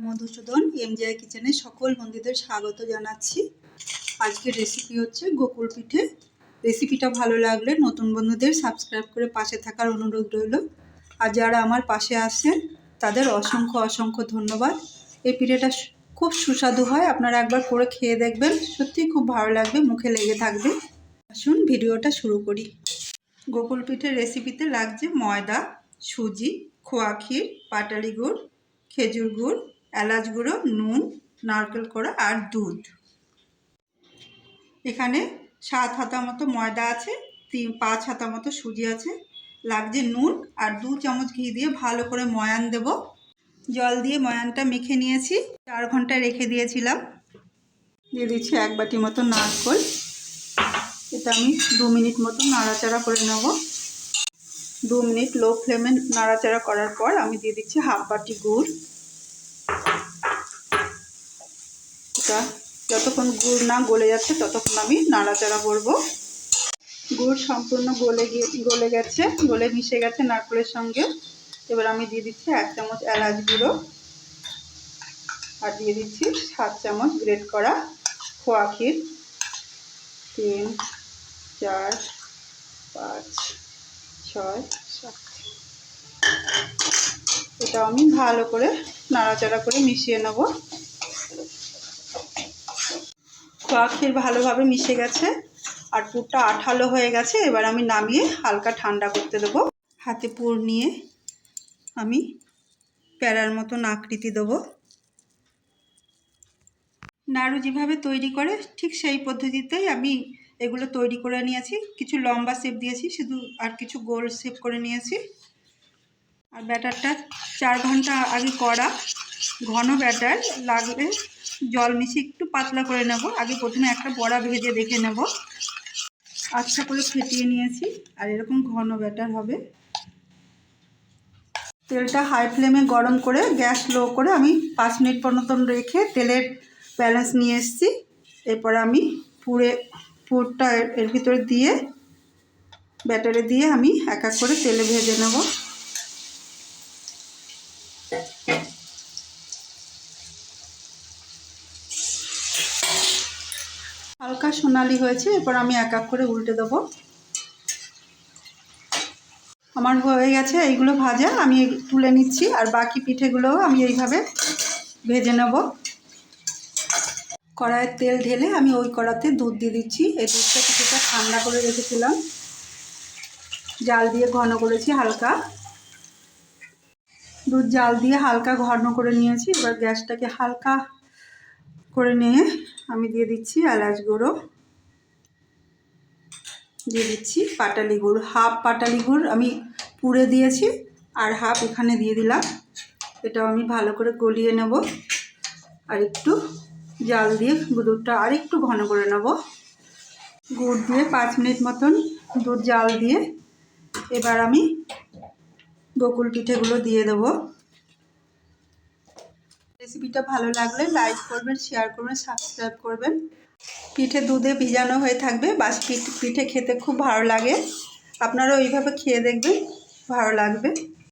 Madhusudan MgI কিচেনে সকল বন্ধুদের স্বাগত জানাচ্ছি। আজকের রেসিপি হচ্ছে গোকুল পিঠে। রেসিপিটা ভালো লাগলে নতুন বন্ধুদের সাবস্ক্রাইব করে পাশে থাকার অনুরোধ রইল। আর যারা আমার পাশে আসেন তাদের অসংখ্য অসংখ্য ধন্যবাদ। এই পিঠেটা খুব সুস্বাদু হয়, আপনারা একবার করে খেয়ে দেখবেন। সত্যিই খুব ভালো লাগবে, মুখে লেগে থাকবে। আসুন ভিডিওটা শুরু করি। গোকুল পিঠের রেসিপিতে লাগছে ময়দা, সুজি, খোয়া ক্ষীর, পাটালি গুড়, খেজুর গুড় এলাচ গুঁড়ো, নুন, নারকেল কোড়া আর দুধ। এখানে সাত হাতা মতো ময়দা আছে, তিন, পাঁচ হাতা মতো সুজি আছে। লাগছে নুন আর দু চামচ ঘি দিয়ে ভালো করে ময়ান দেব। জল দিয়ে ময়ানটা মেখে নিয়েছি। চার ঘণ্টা রেখে দিয়েছিলাম। দিয়ে দিচ্ছি এক বাটি মতো নারকেল। এটা আমি দু মিনিট মতো নাড়াচাড়া করে নেব। দু মিনিট লো ফ্লেমে নাড়াচাড়া করার পর আমি দিয়ে দিচ্ছি হাফ বাটি গুড়। এটা যতক্ষণ গুড় না গলে যাচ্ছে, ততক্ষণ আমি নাড়াচাড়া করব। গুড় সম্পূর্ণ গলে গিয়ে, গলে গেছে, গলে মিশে গেছে নারকেলের সঙ্গে। এবার আমি দিয়ে দিচ্ছি এক চামচ এলাচ গুঁড়ো আর দিয়ে দিচ্ছি সাত চামচ গ্রেট করা খোয়া ক্ষীর। তিন, চার, পাঁচ, ছয়, সাত। এটা আমি ভালো করে নাড়াচাড়া করে মিশিয়ে নেব। খোয়া ক্ষীর ভালোভাবে মিশে গেছে আর পুরটা আঠালো হয়ে গেছে, এবার আমি নামিয়ে হালকা ঠান্ডা করতে দেবো। হাতে পুর নিয়ে আমি প্যারার মতন আকৃতি দেবো। নাড়ু যেভাবে তৈরি করে, ঠিক সেই পদ্ধতিতেই আমি এগুলো তৈরি করে নিয়েছি। কিছু লম্বা শেপ দিয়েছি, শুধু আর কিছু গোল শেপ করে নিয়েছি। আর ব্যাটারটা চার ঘণ্টা আগে করা, ঘন ব্যাটার লাগলে জল মিশিয়ে একটু পাতলা করে নেব। আগে প্রথমে একটা বড়া ভেজে দেখে নেব। আচ্ছা করে ফেটিয়ে নিয়েছি, আর এরকম ঘন ব্যাটার হবে। তেলটা হাই ফ্লেমে গরম করে, গ্যাস লো করে আমি পাঁচ মিনিট মতন রেখে তেলের ব্যালেন্স নিয়ে এসেছি। এরপর আমি পুরে, পুরটা এর- এর ভিতরে দিয়ে, ব্যাটারে দিয়ে আমি এক এক করে তেলে ভেজে নেব। হালকা সোনালি হয়েছে, এরপর আমি এক এক করে উল্টে দেবো। আমার হয়ে গেছে এইগুলো ভাজা, আমি তুলে নিচ্ছি, আর বাকি পিঠেগুলোও আমি এইভাবে ভেজে নেব। কড়াইয়ের তেল ঢেলে আমি ওই কড়াতে দুধ দিয়ে দিচ্ছি। এই দুধটা কিছুটা ঠান্ডা করে রেখেছিলাম। জাল দিয়ে ঘন করেছি হালকা। দুধ জাল দিয়ে হালকা ঘন করে নিয়েছি। এবার গ্যাসটাকে হালকা করে নিয়ে আমি দিয়ে দিচ্ছি এলাচ গুঁড়ো। দিয়ে দিচ্ছি পাটালি গুড়, হাফ পাটালি গুড় আমি পুড়ে দিয়েছি আর হাফ এখানে দিয়ে দিলাম। এটাও আমি ভালো করে গলিয়ে নেব আর একটু জাল দিয়ে দুধটা আর একটু ঘন করে নেব। গুড় দিয়ে পাঁচ মিনিট মতন দুধ জাল দিয়ে এবার আমি গোকুল পিঠেগুলো দিয়ে দেবো। রেসিপিটা ভালো লাগলে লাইক করবেন শেয়ার করবেন সাবস্ক্রাইব করবেন। পিঠে দুধে ভিজানো হয়ে থাকবে, বাস পিঠে খেতে খুব ভালো লাগে। আপনারা ওইভাবে খেয়ে দেখবেন, ভালো লাগবে।